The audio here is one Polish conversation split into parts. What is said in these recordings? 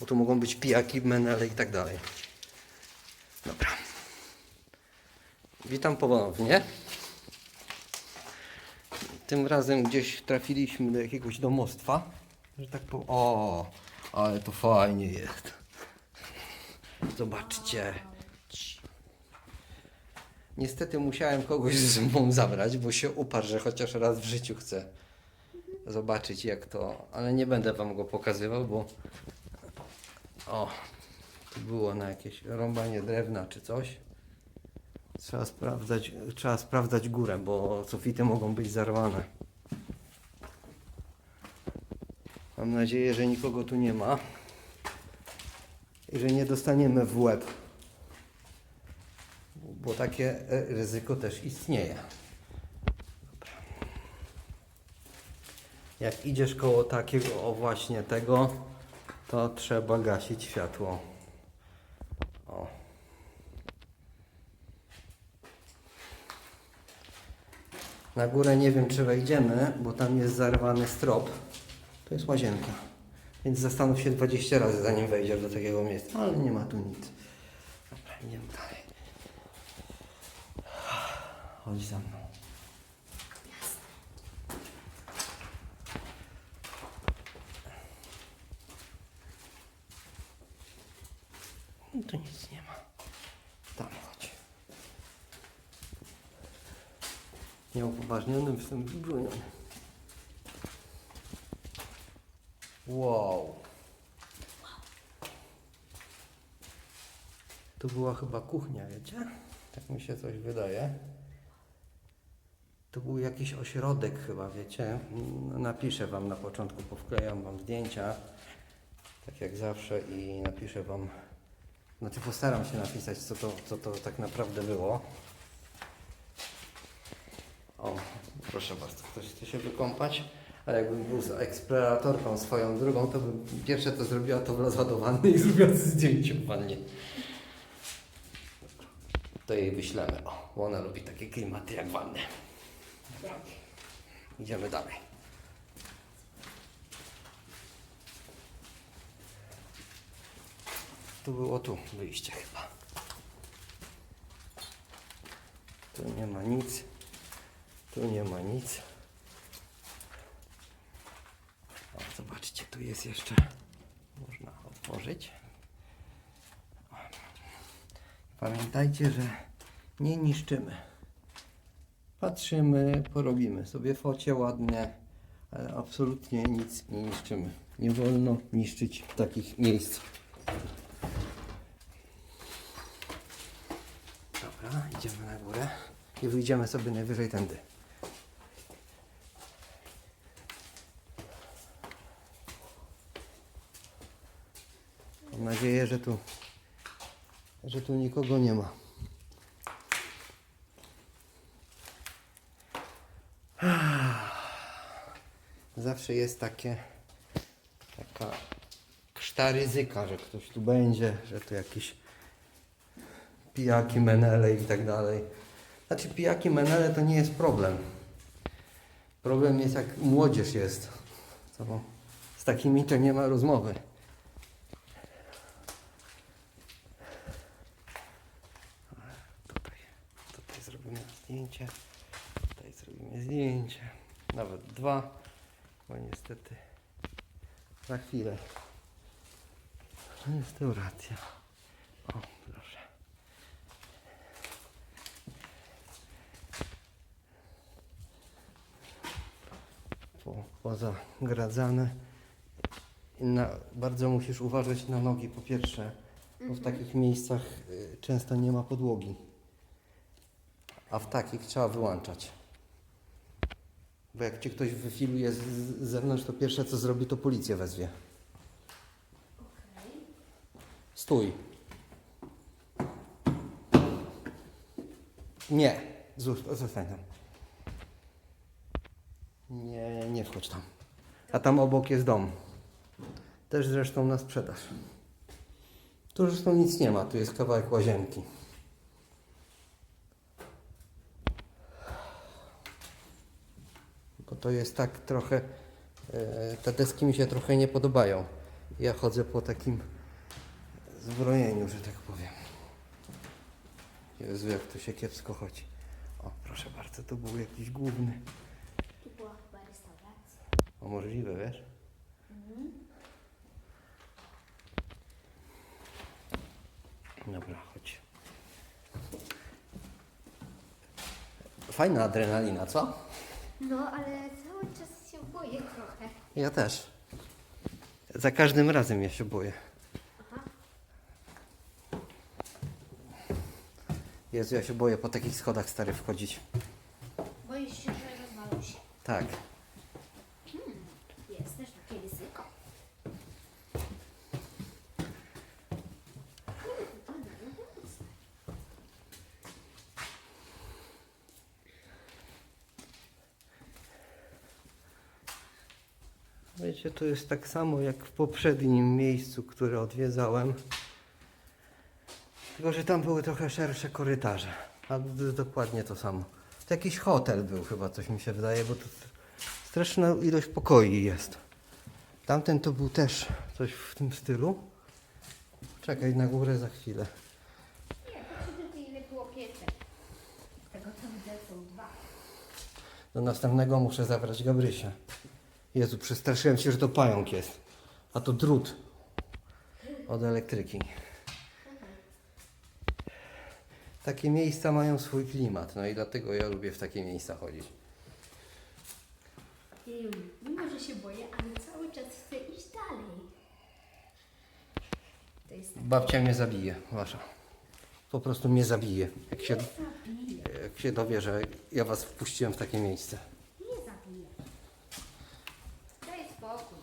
Bo tu mogą być pijaki, menele i tak dalej. Dobra. Witam ponownie. Tym razem gdzieś trafiliśmy do jakiegoś domostwa. Że tak po... O, ale to fajnie jest. Zobaczcie. Niestety musiałem kogoś ze mną zabrać, bo się uparł, że chociaż raz w życiu chcę zobaczyć jak to, ale nie będę wam go pokazywał, bo o, tu było na jakieś rąbanie drewna czy coś. Trzeba sprawdzać, trzeba sprawdzać górę, bo sufity mogą być zarwane. Mam nadzieję, że nikogo tu nie ma i że nie dostaniemy w łeb, bo takie e, ryzyko też istnieje. Jak idziesz koło takiego, o właśnie tego, to trzeba gasić światło. O. Na górę nie wiem, czy wejdziemy, bo tam jest zarwany strop. To jest łazienka. Więc zastanów się 20 razy, zanim wejdziesz do takiego miejsca. Ale nie ma tu nic. Dobra, idziemy dalej. Chodź za mną. No tu nic nie ma. Tam chodź. Nieupoważnionym wstęp wybroniony. Wow. Tu była chyba kuchnia, wiecie? Tak mi się coś wydaje. To był jakiś ośrodek chyba, wiecie? Napiszę wam na początku, powklejam wam zdjęcia. Tak jak zawsze i napiszę wam znaczy postaram się napisać, co to, co to tak naprawdę było. O, proszę bardzo, ktoś chce się wykąpać? A jakbym był z eksploratorką swoją drugą, to bym pierwsze co zrobiła, to wlazła do wanny i zrobiła zdjęcie w wannie. To jej wyślemy, o, ona lubi takie klimaty jak wanny. Idziemy dalej. Tu było tu wyjście chyba. Tu nie ma nic. Tu nie ma nic. O, zobaczcie, tu jest jeszcze. Można otworzyć. Pamiętajcie, że nie niszczymy. Patrzymy, porobimy sobie focie ładnie, ale absolutnie nic nie niszczymy. Nie wolno niszczyć takich miejsc. Dobra, idziemy na górę i wyjdziemy sobie najwyżej tędy. Mam nadzieję, że tu, że tu nikogo nie ma. Zawsze jest takie taka krzta ryzyka, że ktoś tu będzie, że tu jakiś pijaki, menele i tak dalej. Znaczy pijaki, menele to nie jest problem. Problem jest jak młodzież jest. To z takimi to nie ma rozmowy. Tutaj, tutaj zrobimy zdjęcie. Tutaj zrobimy zdjęcie. Nawet dwa, bo niestety za chwilę restauracja. O, proszę. po, pozagradzane. Na, bardzo musisz uważać na nogi po pierwsze, bo w takich miejscach y, często nie ma podłogi. A w takich trzeba wyłączać. Bo jak cię ktoś wyfiluje z, z zewnątrz, to pierwsze co zrobi, to policję wezwie. Stój. Nie, Zos- zostań tam. Nie, nie wchodź tam. A tam obok jest dom. Też zresztą na sprzedaż. Tu zresztą nic nie ma, tu jest kawałek łazienki. Bo to jest tak trochę. e, Te deski mi się trochę nie podobają. Ja chodzę po takim zbrojeniu, że tak powiem. Jezu, jak tu się kiepsko chodzi. O, proszę bardzo, to był jakiś główny. Tu była chyba restauracja. O, możliwe, wiesz? Dobra, chodź. Fajna adrenalina, co? No, ale cały czas się boję trochę. Ja też. Za każdym razem ja się boję. Aha. Jezu, ja się boję po takich schodach stary wchodzić. Boisz się, że rozwalą się. Tak. Jest też takie ryzyko. Wiecie, to jest tak samo jak w poprzednim miejscu, które odwiedzałem. Tylko, że tam były trochę szersze korytarze. A dokładnie to samo. To jakiś hotel był chyba, coś mi się wydaje, bo to straszna ilość pokoi jest. Tamten to był też coś w tym stylu. Czekaj, na górę za chwilę. Do następnego muszę zabrać Gabrysia. Jezu, przestraszyłem się, że to pająk jest. A to drut od elektryki. Takie miejsca mają swój klimat, no i dlatego ja lubię w takie miejsca chodzić. Mimo, że się boję, ale cały czas chcę iść dalej. To jest tak. Babcia mnie zabije, wasza. Po prostu mnie zabije, jak się, Zabije. jak się dowie, że ja was wpuściłem w takie miejsce. Nie zabije. Daj spokój.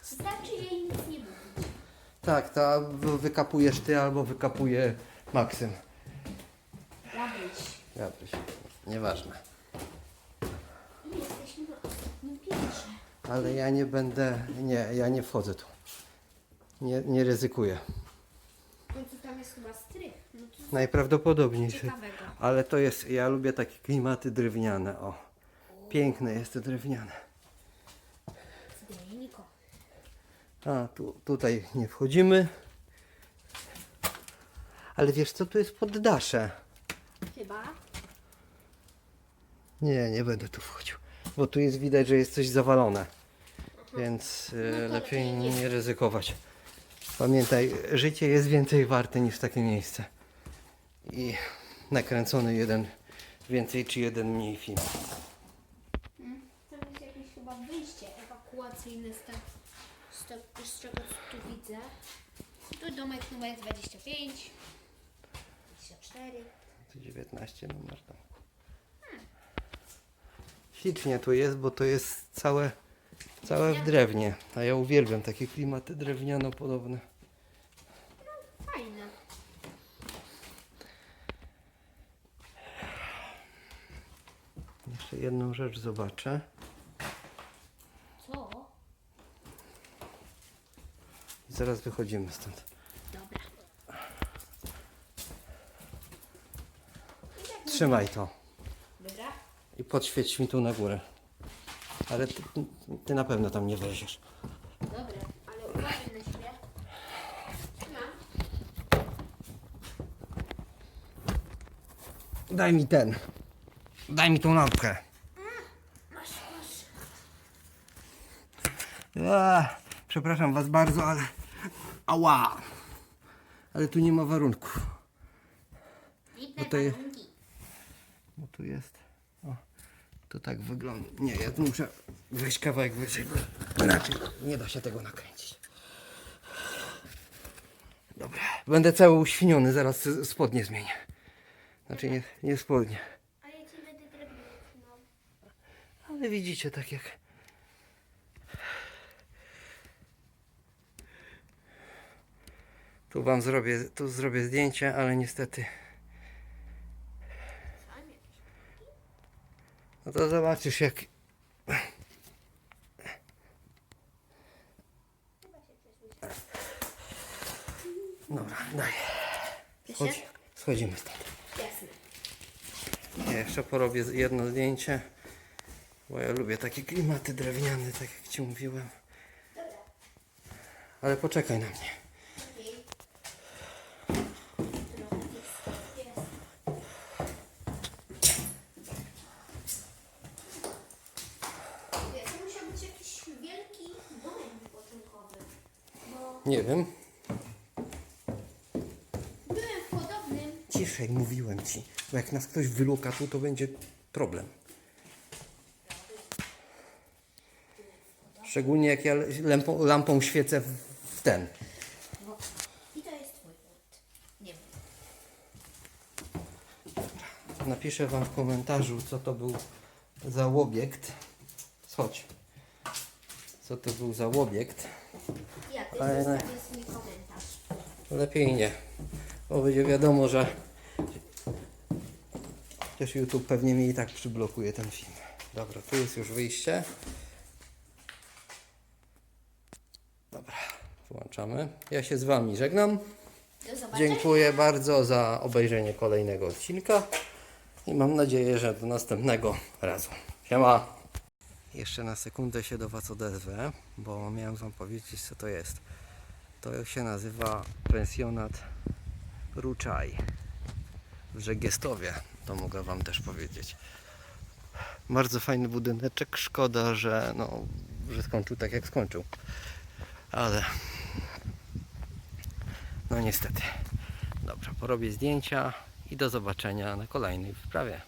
Wystarczy jej nic nie mówić. Tak, to wy- wykapujesz ty albo wykapuje Maksym. Gabryś. Gabryś, nieważne. I jesteśmy na ostatnim piętrze. Ale ja nie będę, nie, ja nie wchodzę tu. Nie, nie ryzykuję. W końcu tam jest chyba strych. No to Najprawdopodobniej. się- ciekawego. Ale to jest, ja lubię takie klimaty drewniane, o. Piękne jest to drewniane. A, tu, tutaj nie wchodzimy. Ale wiesz co, tu jest poddasze. Chyba. Nie, nie będę tu wchodził. Bo tu jest widać, że jest coś zawalone. Więc y, No to lepiej nie. ryzykować. Pamiętaj, życie jest więcej warte niż takie miejsce. I nakręcony jeden więcej czy jeden mniej film. Tam jest jakieś chyba wyjście ewakuacyjne z, z czego tu widzę. Tu domek numer 25, 24. Tu 19 numer domku. Ślicznie tu jest, bo to jest całe, całe w drewnie. A ja uwielbiam takie klimaty drewniano podobne. Fajne. Jeszcze jedną rzecz zobaczę. Co? I zaraz wychodzimy stąd. Dobra. Trzymaj to Dobra. i podświeć mi tu na górę. Ale ty, ty na pewno tam nie wejdziesz. Dobra, ale uważaj na siebie. Trzymam. Daj mi ten. Daj mi tą lampkę. Masz, masz. A, przepraszam was bardzo, ale. Ała! Ale tu nie ma warunków. Widne to je- warunki. Bo tu jest. O, to tak wygląda. Nie, ja tu muszę wejść kawałek wyżej, bo inaczej nie da się tego nakręcić. Dobra. Będę cały uświniony, zaraz spodnie zmienię. Znaczy nie, nie spodnie. A ja ci będę drewno trzymał. Ale widzicie, tak jak. Tu wam zrobię, tu zrobię zdjęcie, ale niestety. No to zobaczysz jak. Dobra, daj. Schodź, schodzimy stąd. Ja jeszcze porobię jedno zdjęcie, bo ja lubię takie klimaty drewniane, tak jak Ci mówiłem. Ale poczekaj na mnie. Okej. Trochę tych stop jest. Wie, To musiał być jakiś wielki domek wypoczynkowy. Bo Nie wiem. byłem w podobnym. Ciszej, mówiłem ci. Bo jak nas ktoś wyluka tu, to będzie problem. Szczególnie jak ja lampą, lampą świecę w, w ten. No. I to jest twój. Nie wiem. Napiszę wam w komentarzu, co to był za obiekt. Chodź. Co to był za obiekt. Też komentarz. Lepiej nie. Bo będzie wiadomo, że chociaż YouTube pewnie mi i tak przyblokuje ten film. Dobra, tu jest już wyjście. Dobra, włączamy. Ja się z Wami żegnam. Dziękuję bardzo za obejrzenie kolejnego odcinka i mam nadzieję, że do następnego razu. Siema! Jeszcze na sekundę się do Was odezwę, bo miałem Wam powiedzieć, co to jest. To się nazywa pensjonat Ruczaj w Żegiestowie. To mogę Wam też powiedzieć. Bardzo fajny budyneczek. Szkoda, że, no, że skończył tak jak skończył. Ale no niestety. Dobra, porobię zdjęcia i do zobaczenia na kolejnej wprawie.